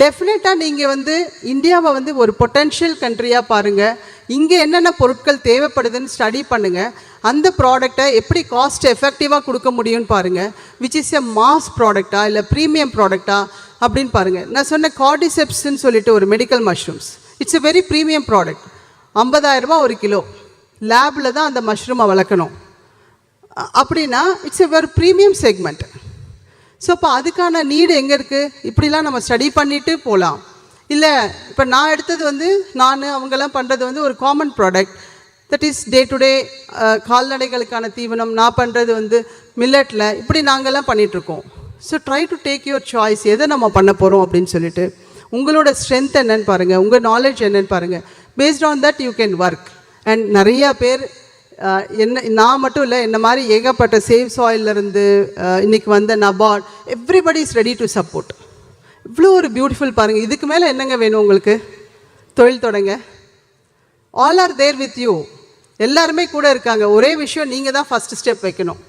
டெஃபினட்டாக நீங்கள் வந்து இந்தியாவை வந்து ஒரு பொட்டென்ஷியல் கண்ட்ரியாக பாருங்கள் இங்கே என்னென்ன பொருட்கள் தேவைப்படுதுன்னு ஸ்டடி பண்ணுங்கள் அந்த ப்ராடக்டை எப்படி காஸ்ட் எஃபெக்டிவாக கொடுக்க முடியும்னு பாருங்கள் விச் இஸ் எ மாஸ் ப்ராடக்டா இல்லை ப்ரீமியம் ப்ராடக்டா அப்படின்னு பாருங்கள் நான் சொன்ன கார்டிசெப்ஸ்ன்னு சொல்லிட்டு ஒரு medical mushrooms it's a very premium product ஐம்பதாயிரரூபா ஒரு கிலோ. லேபில் தான் அந்த மஷ்ரூமை வளர்க்கணும். அப்படின்னா it's a very premium segment so அப்போ அதுக்கான நீடு எங்கே இருக்குது இப்படிலாம் நம்ம ஸ்டடி பண்ணிட்டு போகலாம் இல்லை இப்போ நான் எடுத்தது வந்து நான் அவங்கெல்லாம் பண்ணுறது வந்து ஒரு common product that is day to day கால்நடைகளுக்கான தீவனம் நான் பண்ணுறது வந்து மில்லட்டில் இப்படி நாங்கள்லாம் பண்ணிகிட்ருக்கோம் so try to take your choice எதை நம்ம பண்ண போகிறோம் அப்படின்னு சொல்லிட்டு. உங்களோட ஸ்ட்ரென்த் என்னன்னு பாருங்கள் உங்கள் நாலேஜ் என்னன்னு பாருங்கள் based on that you can work and நிறையா பேர் என்ன நான் மட்டும் இல்லை என்ன மாதிரி ஏகப்பட்ட சேவ் சாயிலிருந்து இன்னைக்கு வந்த NABARD everybody is ready to support இவ்வளோ ஒரு பியூட்டிஃபுல் பாருங்கள் இதுக்கு மேலே என்னங்க வேணும் உங்களுக்கு? தொழில் தொடங்க. All are there with you எல்லாருமே கூட இருக்காங்க. ஒரே விஷயம் நீங்கள் தான் ஃபஸ்ட் ஸ்டெப் வைக்கணும்.